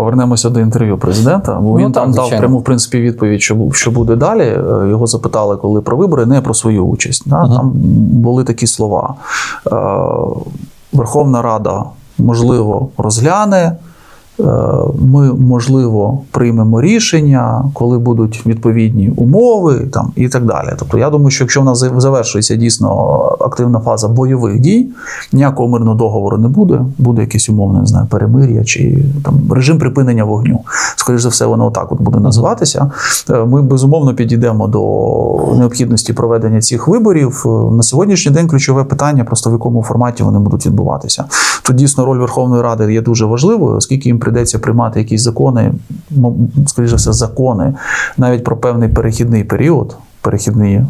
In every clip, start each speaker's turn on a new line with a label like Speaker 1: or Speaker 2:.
Speaker 1: Повернемося до інтерв'ю президента, бо
Speaker 2: Ну,
Speaker 1: він
Speaker 2: так,
Speaker 1: там дав
Speaker 2: звичайно.
Speaker 1: пряму в принципі відповідь, що, що буде далі. Е, Його запитали, коли про вибори, не про свою участь. Да?
Speaker 2: Мгм.
Speaker 1: Там були такі слова. Е, Верховна Рада, можливо, розгляне. Е, Ми, можливо, приймемо рішення, коли будуть відповідні умови там, і так далі. Тобто, я думаю, що якщо в нас завершується дійсно активна фаза бойових дій, ніякого мирного договору не буде. Буде якесь умовне, не знаю, перемир'я чи там режим припинення вогню. Скоріше за все, воно отак от буде називатися. Е, Ми безумовно підійдемо до необхідності проведення цих виборів. Е, На сьогоднішній день ключове питання просто в якому форматі вони будуть відбуватися. Тут дійсно роль Верховної Ради є дуже важливою, оскільки їм прийдеться приймати якісь закони, скоріше все, закони навіть про певний перехідний період, перехідний. е,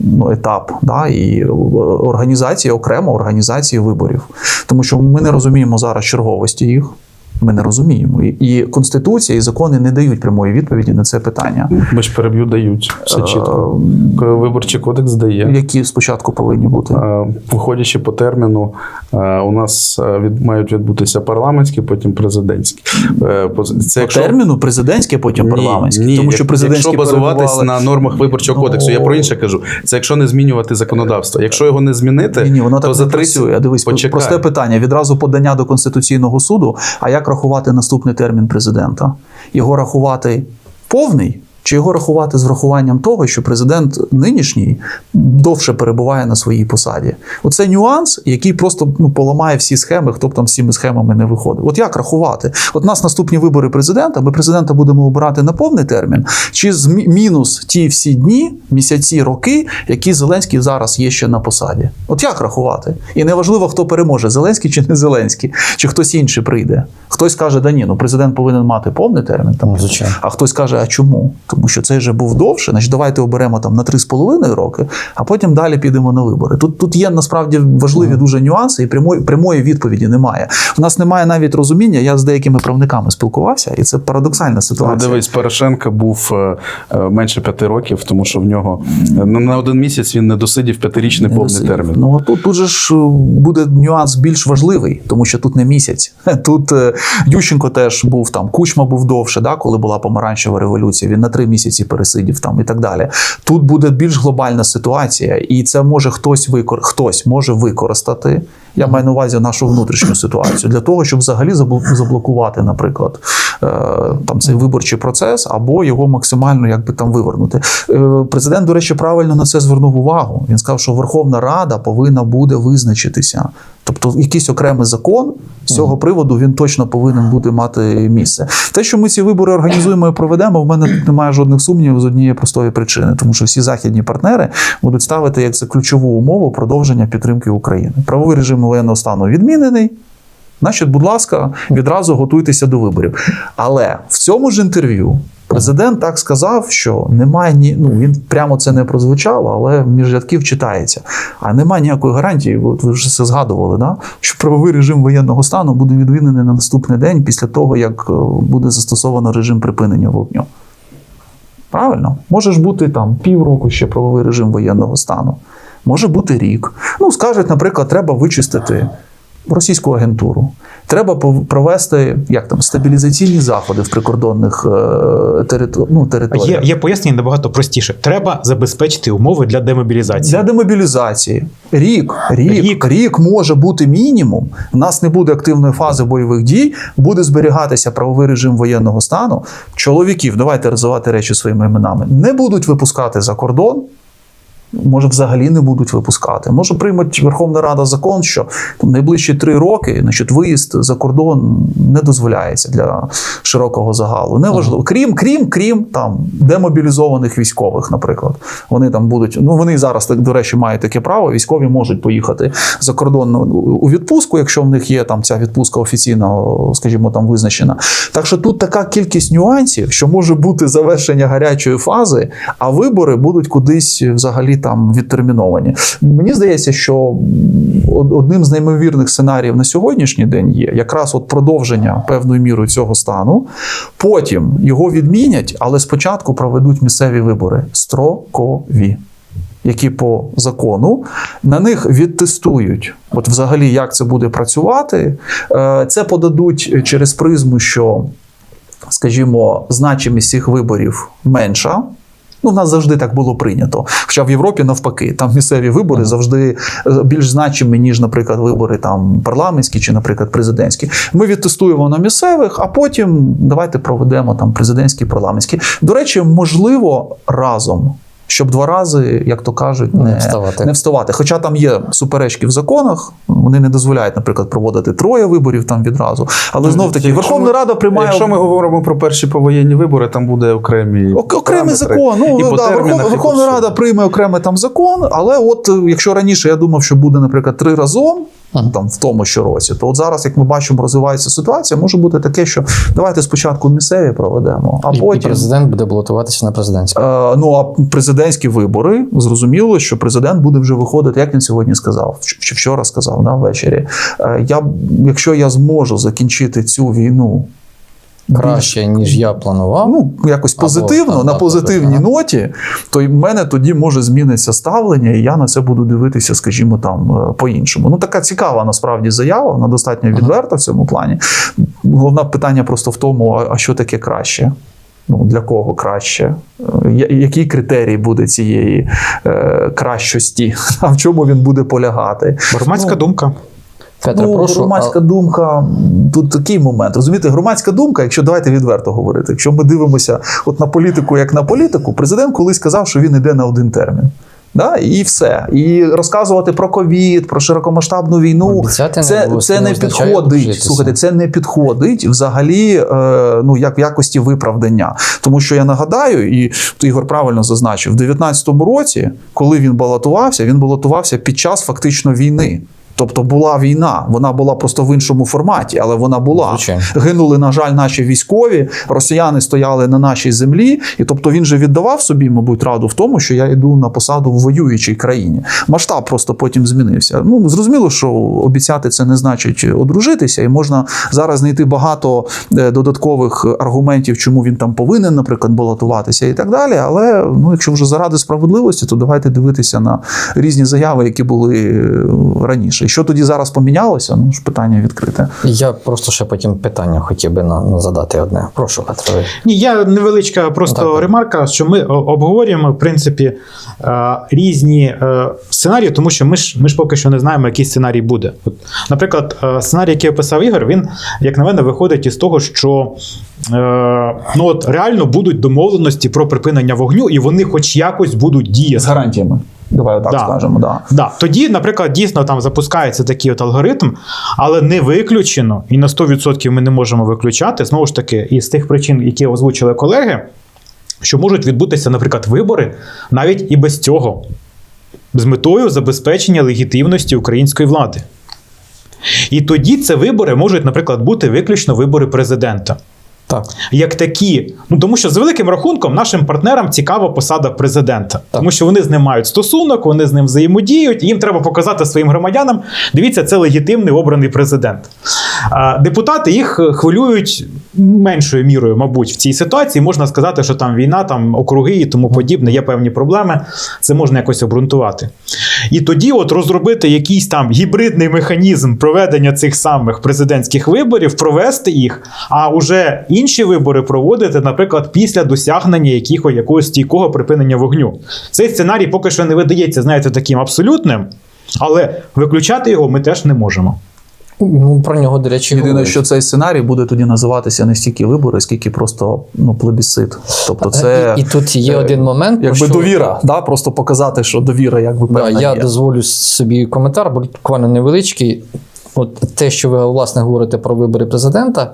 Speaker 1: Ну, етап, да, і е, організації окремо організації виборів. Тому що ми не розуміємо зараз черговості їх. Ми не розуміємо. І, і Конституція і закони не дають прямої відповіді на це питання.
Speaker 3: Ми ж переб'ю дають все
Speaker 1: Е,
Speaker 3: чітко. Виборчий кодекс дає.
Speaker 1: Які спочатку повинні бути.
Speaker 3: Е, Виходячи по терміну, е, у нас е, від, мають відбутися парламентські, потім президентські. Е, Це
Speaker 1: По терміну президентське, потім парламентське.
Speaker 3: Ні,
Speaker 1: тому що президентські
Speaker 3: якщо базуватись
Speaker 1: перебували-
Speaker 3: на нормах виборчого
Speaker 1: Ну,
Speaker 3: кодексу, я про інше кажу. Це якщо не змінювати законодавство. Якщо його не змінити,
Speaker 1: Ні, ні, воно
Speaker 3: то
Speaker 1: так
Speaker 3: за 30...
Speaker 1: працює. Дивись,
Speaker 3: Почекай.
Speaker 1: просте питання. Відразу подання до Конституційного суду. А як рахувати наступний термін президента? Його рахувати повний? Чи його рахувати з врахуванням того, що президент нинішній довше перебуває на своїй посаді? Оце нюанс, який просто ну, поламає всі схеми, хто б там цими схемами не виходив. От як рахувати? От нас наступні вибори президента. Ми президента будемо обирати на повний термін, чи з мінус ті всі дні, місяці, роки, які Зеленський зараз є ще на посаді. От як рахувати? І неважливо, хто переможе, Зеленський чи не Зеленський, чи хтось інший прийде. Хтось каже, да ні, ну президент повинен мати повний термін. Там,
Speaker 2: Ну,
Speaker 1: а хтось каже, а чому? Тому що цей же був довше, значить давайте оберемо там на 3,5 роки, а потім далі підемо на вибори. Тут, тут є насправді важливі дуже нюанси, і прямої, прямої відповіді немає. У нас немає навіть розуміння. Я з деякими правниками спілкувався, і це парадоксальна
Speaker 3: Ну,
Speaker 1: ситуація.
Speaker 3: Дивись, Порошенка був е, е, менше п'яти років, тому що в нього е, на один місяць він не досидів п'ятирічний повний
Speaker 1: досидів.
Speaker 3: термін.
Speaker 1: Ну тут, тут же ж буде нюанс більш важливий, тому що тут не місяць. Тут Ющенко теж був там, Кучма був довше, да, коли була помаранчева революція. Він на три місяці пересидів там і так далі. Тут буде більш глобальна ситуація, і це може хтось викор... хтось може використати. Я маю на увазі нашу внутрішню ситуацію для того, щоб взагалі забл- заблокувати, наприклад, е, там цей виборчий процес або його максимально якби там вивернути. Е, Президент, до речі, правильно на це звернув увагу. Він сказав, що Верховна Рада повинна буде визначитися. Тобто, якийсь окремий закон з цього приводу він точно повинен буде мати місце. Те, що ми ці вибори організуємо і проведемо, в мене тут немає жодних сумнівів з однієї простої причини, тому що всі західні партнери будуть ставити як за ключову умову продовження підтримки України. Правовий режим воєнного стану відмінений. Значить, будь ласка, відразу готуйтеся до виборів. Але в цьому ж інтерв'ю президент так сказав, що немає ні. Ну він прямо це не прозвучало, але між рядків читається. А немає ніякої гарантії. От ви вже це згадували, да? що правовий режим воєнного стану буде відмінений на наступний день після того, як е, буде застосовано режим припинення вогню. Правильно, може ж бути там півроку ще правовий режим воєнного стану, може бути рік. Ну, скажуть, наприклад, треба вичистити російську агентуру. Треба провести як там стабілізаційні заходи в прикордонних е, територ... ну,
Speaker 4: Є, є пояснення набагато простіше. Треба забезпечити умови для демобілізації.
Speaker 1: Для демобілізації рік, рік, рік,
Speaker 4: Рік.
Speaker 1: може бути мінімум. У нас не буде активної фази бойових дій, буде зберігатися правовий режим воєнного стану. Чоловіків, давайте розвивати речі своїми іменами, не будуть випускати за кордон. Може, взагалі не будуть випускати. Може, приймуть Верховна Рада закон, що там найближчі три роки значить, виїзд за кордон не дозволяється для широкого загалу. Неважливо. Крім, крім, крім там демобілізованих військових, наприклад. Вони там будуть. Ну вони зараз так, до речі, мають таке право. Військові можуть поїхати за кордон у відпустку, якщо в них є там ця відпустка офіційно, скажімо, там визначена. Так що тут така кількість нюансів, що може бути завершення гарячої фази, а вибори будуть кудись взагалі там відтерміновані. Мені здається, що одним з неймовірних сценаріїв на сьогоднішній день є якраз от продовження певною мірою цього стану. Потім його відмінять, але спочатку проведуть місцеві вибори строкові. які по закону, на них відтестують. От взагалі, як це буде працювати, Е, це подадуть через призму, що, скажімо, значимість цих виборів менша. Ну, в нас завжди так було прийнято. Хоча в Європі навпаки, там місцеві вибори завжди е, більш значимі, ніж, наприклад, вибори там парламентські чи, наприклад, президентські. Ми відтестуємо на місцевих, а потім давайте проведемо там президентські, парламентські. До речі, можливо, разом. Щоб два рази, як то кажуть, не,
Speaker 2: Не вставати.
Speaker 1: не вставати. Хоча там є суперечки в законах, вони не дозволяють, наприклад, проводити троє виборів там відразу. Але знов таки, Верховна
Speaker 3: ми-
Speaker 1: Рада приймає
Speaker 3: Якщо ми говоримо про перші повоєнні вибори, там буде окремі
Speaker 1: окремий закон. Ну
Speaker 3: і по
Speaker 1: да,
Speaker 3: термінах,
Speaker 1: Верхов-
Speaker 3: і
Speaker 1: Верховна. Рада прийме окремий там закон. Але от е, якщо раніше я думав, що буде, наприклад, три разом. Там в тому що році, то от зараз, як ми бачимо, розвивається ситуація. Може бути таке, що давайте спочатку місцеві проведемо, а
Speaker 2: і, і
Speaker 1: потім
Speaker 2: президент буде балотуватися на президентську.
Speaker 1: Е, ну а президентські вибори зрозуміло, що президент буде вже виходити, як він сьогодні сказав, чи вчора сказав да, ввечері. Е, Я якщо я зможу закінчити цю війну. більш-
Speaker 2: Краще, ніж я планував.
Speaker 1: Ну, якось позитивно,
Speaker 2: там,
Speaker 1: на
Speaker 2: так,
Speaker 1: позитивній
Speaker 2: ага.
Speaker 1: ноті, то в мене тоді може змінитися ставлення, і я на це буду дивитися, скажімо, там е, по-іншому. Ну, така цікава насправді заява, вона достатньо відверта в цьому плані. Головне питання просто в тому, а що таке краще? Ну, для кого краще? Е, Який критерій буде цієї е, кращості? А в чому він буде полягати?
Speaker 4: Громадська
Speaker 1: Ну,
Speaker 4: думка.
Speaker 2: Петре,
Speaker 1: ну,
Speaker 2: прошу.
Speaker 1: громадська думка. Тут такий момент. Розумієте, громадська думка, якщо давайте відверто говорити, якщо ми дивимося от на політику як на політику, президент колись сказав, що він йде на один термін. Да? І все. І розказувати про ковід, про широкомасштабну війну.
Speaker 2: Обіцяти
Speaker 1: це,
Speaker 2: не,
Speaker 1: це не підходить.
Speaker 2: обжитися.
Speaker 1: Слухайте, це не підходить взагалі е, ну, як в якості виправдання. Тому що я нагадаю, і Ігор правильно зазначив, в 2019 році, коли він балотувався, він балотувався під час фактично війни. Тобто була війна, вона була просто в іншому форматі, але вона була.
Speaker 2: Звичайно.
Speaker 1: Гинули, на жаль, наші військові, росіяни стояли на нашій землі, і тобто він же віддавав собі, мабуть, раду в тому, що я йду на посаду в воюючій країні. Масштаб просто потім змінився. Ну зрозуміло, що обіцяти це не значить одружитися, і можна зараз знайти багато е, додаткових аргументів, чому він там повинен, наприклад, балотуватися і так далі. Але ну, якщо вже заради справедливості, то давайте дивитися на різні заяви, які були е, раніше. І що тоді зараз помінялося? Ну ж питання відкрите.
Speaker 2: Я просто ще потім питання хотів би на, на задати одне. Прошу, Петро.
Speaker 4: Ні, я невеличка просто
Speaker 2: Ну, так.
Speaker 4: ремарка, що ми обговорюємо в принципі е, різні е, сценарії, тому що ми ж ми ж поки що не знаємо, який сценарій буде. От, наприклад, е, сценарій, який описав Ігор, він, як на мене, виходить із того, що ну от реально будуть домовленості про припинення вогню, і вони, хоч якось, будуть діяти.
Speaker 1: З гарантіями. Давай так
Speaker 4: Да.
Speaker 1: скажемо. Да.
Speaker 4: Да, тоді, наприклад, дійсно там запускається такий от алгоритм, але не виключено, і на 100% ми не можемо виключати, знову ж таки, із тих причин, які озвучили колеги, що можуть відбутися, наприклад, вибори навіть і без цього, з метою забезпечення легітимності української влади. І тоді це вибори можуть, наприклад, бути виключно вибори президента
Speaker 2: Так.
Speaker 4: як такі. Ну тому що з великим рахунком нашим партнерам цікава посада президента, тому що вони з ним мають стосунок, вони з ним взаємодіють. і Їм треба показати своїм громадянам. Дивіться, це легітимний обраний президент. А депутати їх е, хвилюють меншою мірою, мабуть, в цій ситуації. Можна сказати, що там війна, там округи і тому подібне, є певні проблеми. Це можна якось обґрунтувати. І тоді, от розробити якийсь там гібридний механізм проведення цих самих президентських виборів, провести їх, а уже інші вибори проводити, наприклад, після досягнення якого, якогось стійкого припинення вогню. Цей сценарій поки що не видається, знаєте, таким абсолютним, але виключати його ми теж не можемо.
Speaker 2: Ну, про нього, до речі,
Speaker 1: Єдине,
Speaker 2: говорить.
Speaker 1: що цей сценарій буде тоді називатися не стільки вибори, скільки просто ну, плебісцит. Тобто, це
Speaker 2: і, і тут є
Speaker 1: е,
Speaker 2: один момент,
Speaker 1: якби
Speaker 2: що-
Speaker 1: довіра, да? просто показати, що довіра якби
Speaker 2: Да,
Speaker 1: певна
Speaker 2: я
Speaker 1: є.
Speaker 2: дозволю собі коментар, буквально невеличкий. От те, що ви власне говорите про вибори президента,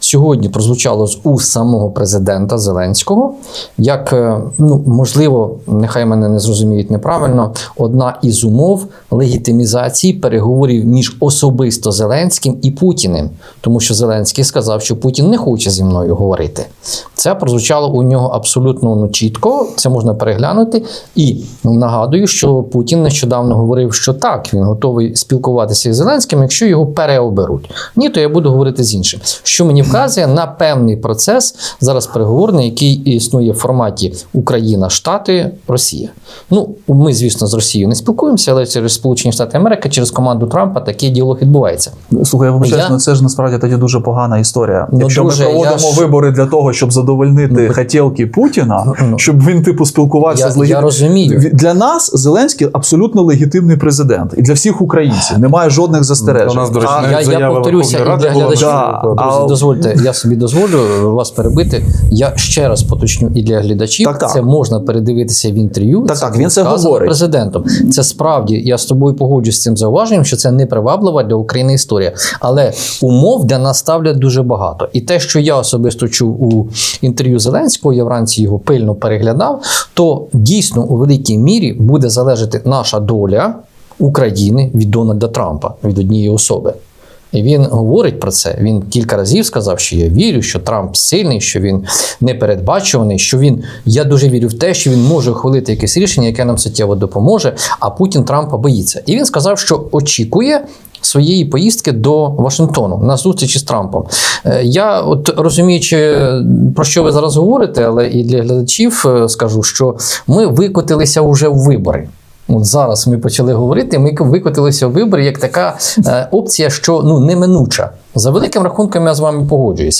Speaker 2: сьогодні прозвучало з уст самого президента Зеленського, як е, ну можливо, нехай мене не зрозуміють неправильно, одна із умов легітимізації переговорів між особисто Зеленським і Путіним, тому що Зеленський сказав, що Путін не хоче зі мною говорити. Це прозвучало у нього абсолютно ну, чітко. Це можна переглянути. І нагадую, що Путін нещодавно говорив, що так, він готовий спілкуватися із Зеленським, якщо його переоберуть. Ні, то я буду говорити з іншим. Що мені вказує, на певний процес зараз переговорний, який існує в форматі Україна, Штати, Росія. Ну, ми, звісно, з Росією не спілкуємося, але через Сполучені Штати Америки, через команду Трампа такий діалог відбувається.
Speaker 1: Слухай, я вибачаюсь,
Speaker 2: Я-
Speaker 1: ну це ж насправді тоді дуже погана історія.
Speaker 2: Ну,
Speaker 1: Якщо
Speaker 2: друже,
Speaker 1: ми проводимо
Speaker 2: ж-
Speaker 1: вибори для того, щоб задовольнити
Speaker 2: Ну,
Speaker 1: хотілки Путіна,
Speaker 2: Ну, ну.
Speaker 1: щоб він типу спілкувався
Speaker 2: Я-
Speaker 1: з легітимним.
Speaker 2: я розумію.
Speaker 1: Для нас Зеленський абсолютно легітимний президент, і для всіх українців немає жодних застережень.
Speaker 3: У нас, до речі,
Speaker 2: Я, я повторюся і для глядачів.
Speaker 1: Да,
Speaker 2: Друзі,
Speaker 1: а-
Speaker 2: дозвольте, я собі дозволю вас перебити. Я ще раз поточню і для глядачів.
Speaker 1: Так, так.
Speaker 2: Це можна передивитися в інтерв'ю.
Speaker 1: Так, так, він це говорить.
Speaker 2: президентом. Це справді я з тобою погоджуюсь з цим зауваженням, що це неприваблива для України історія. Але умов для нас ставлять дуже багато. І те, що я особисто чув у інтерв'ю Зеленського, я вранці його пильно переглядав, то дійсно у великій мірі буде залежати наша доля України від Дональда Трампа, від однієї особи. І він говорить про це. Він кілька разів сказав, що я вірю, що Трамп сильний, що він непередбачуваний, що він. Я дуже вірю в те, що він може ухвалити якесь рішення, яке нам суттєво допоможе. А Путін Трампа боїться. І він сказав, що очікує. Своєї поїздки до Вашингтону на зустрічі з Трампом. Е, Я, от розуміючи, е, про що ви зараз говорите, але і для глядачів е, скажу, що ми викотилися вже в вибори. От зараз ми почали говорити, ми викотилися в вибори як така е, опція, що ну неминуча. За великим рахунком я з вами погоджуюся.